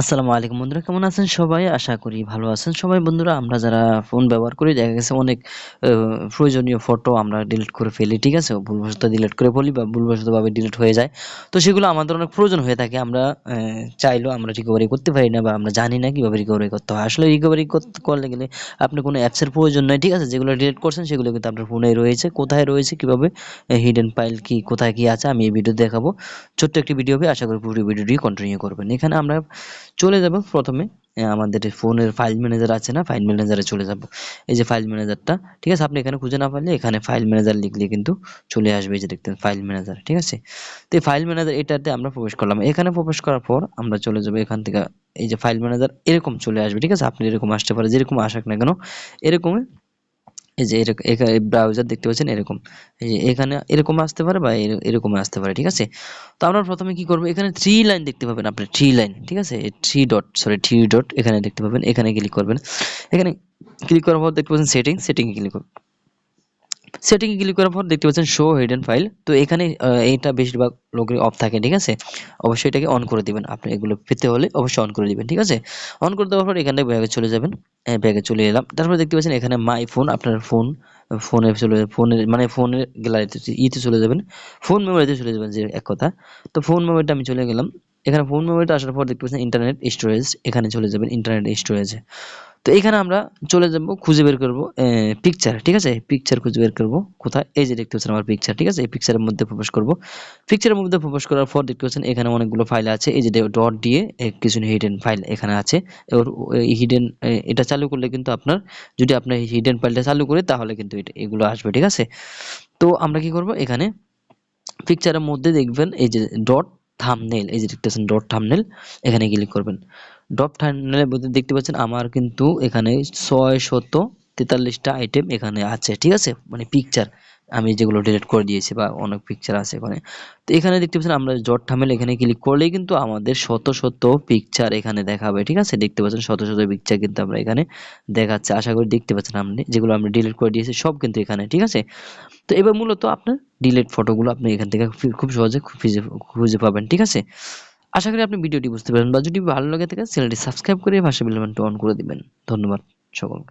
আসসালামু আলাইকুম বন্ধুরা, কেমন আছেন সবাই? আশা করি ভালো আছেন। সবাই বন্ধুরা, আমরা যারা ফোন ব্যবহার করি, দেখা গেছে অনেক প্রয়োজনীয় ফটো আমরা ডিলিট করে ফেলি, ঠিক আছে? ভুলবশত ডিলিট করে ফেলি বা ভুলবশতভাবে ডিলিট হয়ে যায়। তো সেগুলো আমাদের অনেক প্রয়োজন হয়ে থাকে। আমরা চাইলেও আমরা রিকভারি করতে পারি না বা আমরা জানি না কীভাবে রিকভারি করতে হয়। আসলে রিকভারি করলে গেলে আপনি কোনো অ্যাপসের প্রয়োজন নেই ঠিক আছে? যেগুলো ডিলিট করছেন, সেগুলো কিন্তু আপনার ফোনে রয়েছে। কোথায় রয়েছে, কীভাবে হিডেন ফাইল কি, কোথায় কি আছে, আমি এই ভিডিও দেখাবো। ছোট্ট একটি ভিডিও হবে, আশা করি পুরো ভিডিওটি কন্টিনিউ করবেন। এখানে আমরা চলে যাব প্রথমে। আমাদের ফোনের ফাইল ম্যানেজার আছে না ফাইল ম্যানেজারে চলে যাব। এই যে ফাইল ম্যানেজারটা ঠিক আছে? আপনি এখানে খুঁজে না পারলে এখানে ফাইল ম্যানেজার লিখলে কিন্তু চলে আসবে এই যে দেখতেন ফাইল ম্যানেজার ঠিক আছে? তো এই ফাইল ম্যানেজার এটাতে আমরা প্রবেশ করলাম। এখানে প্রবেশ করার পর আমরা চলে যাব এখান থেকে। এই যে ফাইল ম্যানেজার এরকম চলে আসবে, ঠিক আছে? আপনি এরকম আসতে পারে যেরকম আসাক না কেন এরকম এই যে এখানে ব্রাউজার দেখতে পাচ্ছেন এরকম। এই যে এখানে এরকম আসতে পারে বা এর- এরকম আসতে পারে, ঠিক আছে? তো আমরা প্রথমে কি করব? এখানে থ্রি লাইন দেখতে পাবেন আপনি থ্রি লাইন ঠিক আছে? Three dot sorry three dot এখানে দেখতে পাবেন, এখানে ক্লিক করবেন। এখানে ক্লিক করার পর দেখতে পাচ্ছেন সেটিং সেটিংয়ে ক্লিক করবেন। সেটিংয়ে ক্লিক করার পর দেখতে পাচ্ছেন শো হিডেন ফাইল তো এখানে এইটা বেশিরভাগ লোকের অফ থাকে, ঠিক আছে? অবশ্যই এটাকে অন করে দিবেন। আপনি এগুলো পেতে হলে অবশ্যই অন করে দিবেন, ঠিক আছে? অন করে দেওয়ার পর এখানে চলে যাবেন। ব্যাগে চলে এলাম। তারপরে দেখতে পাচ্ছেন এখানে মাই ফোন আপনার ফোন ফোনে চলে যাবে ফোনের মানে ফোনের গ্যালারিতে ইতে চলে যাবেন। ফোন মেমোরিতে চলে যাবেন, যে এক কথা। তো ফোন মেমোরিটা আমি চলে গেলাম। এখানে ফোন মেমোরিটা আসার পর দেখতে পাচ্ছেন ইন্টারনেট স্টোরেজ এখানে চলে যাবেন ইন্টারনেট স্টোরেজে তো এখানে আমরা চলে যাব, খুঁজে বের করব পিকচার ঠিক আছে? পিকচার খুঁজে বের করব, কোথায়? এই যে দেখতে পাচ্ছেন আমার পিকচার ঠিক আছে? এই পিকচারের মধ্যে প্রবেশ করব। পিকচারের মধ্যে প্রবেশ করার পর দেখতে পাচ্ছেন এখানে অনেকগুলো ফাইল আছে, এই যে ডট দিয়ে কিছু হিডেন ফাইল এখানে আছে। এবার হিডেন এটা চালু করলে কিন্তু আপনার, যদি আপনার হিডেন ফাইলটা চালু করে, তাহলে কিন্তু এটা, এগুলো আসবে, ঠিক আছে? তো আমরা কি করব? এখানে পিকচারের মধ্যে দেখবেন, এই যে ডট থামনেল এই যে দেখতেছেন ডট থামনেল এখানে ক্লিক করবেন। ডট থামনেলের মধ্যে দেখতে পাচ্ছেন, আমার কিন্তু এখানে ছয় শত তেতাল্লিশটা আইটেম এখানে আছে, ঠিক আছে? মানে পিকচার আমি যেগুলো ডিলিট করে দিয়েছি বা অনেক পিকচার আছে এখানে। তো এখানে দেখতে পাচ্ছেন আমরা ডট থামনেল এখানে ক্লিক করলেই কিন্তু আমাদের শত শত পিকচার এখানে দেখাবে, ঠিক আছে? দেখতে পাচ্ছেন শত শত পিকচার কিন্তু আমরা এখানে দেখাচ্ছে। আশা করি দেখতে পাচ্ছেন আপনি যেগুলো আমরা ডিলিট করে দিয়েছি সব কিন্তু এখানে, ঠিক আছে? তো এবার মূলত আপনার ডিলিট ফটোগুলো আপনি এখান থেকে খুব সহজে খুঁজে খুঁজে পাবেন, ঠিক আছে? আশা করি আপনি ভিডিওটি বুঝতে পারেন বা যদি ভালো লাগে থাকে চ্যানেলটি সাবস্ক্রাইব করে পাশে বেল বাটনটি অন করে দিবেন। ধন্যবাদ সকলকে।